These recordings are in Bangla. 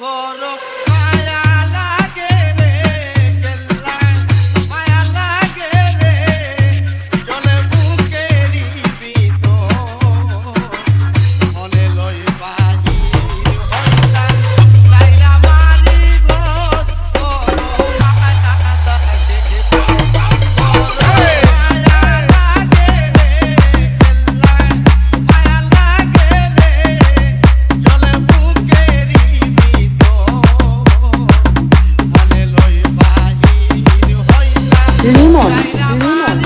বড় Limon Limon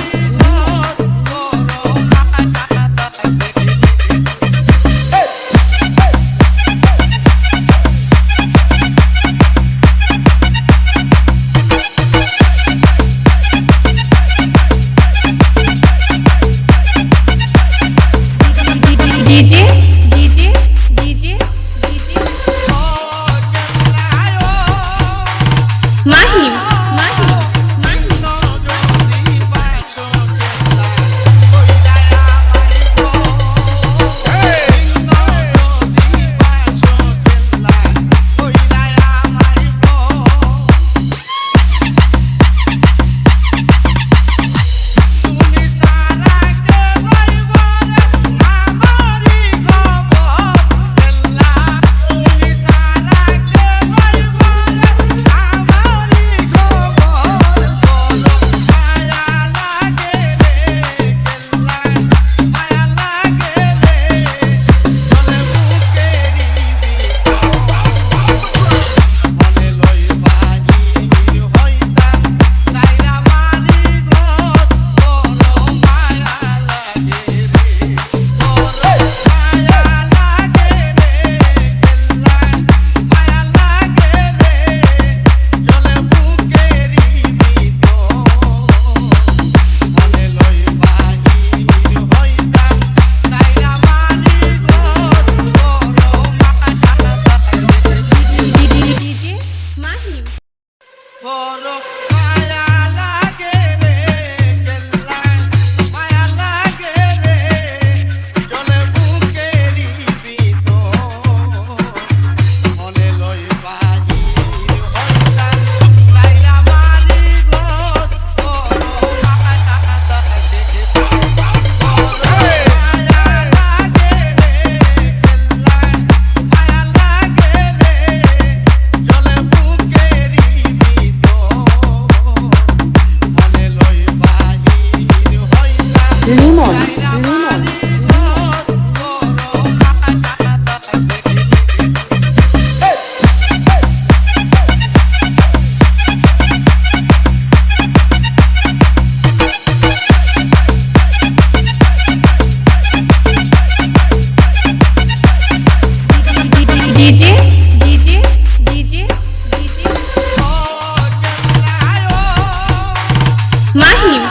DJ DJ DJ DJ Mahim Mahim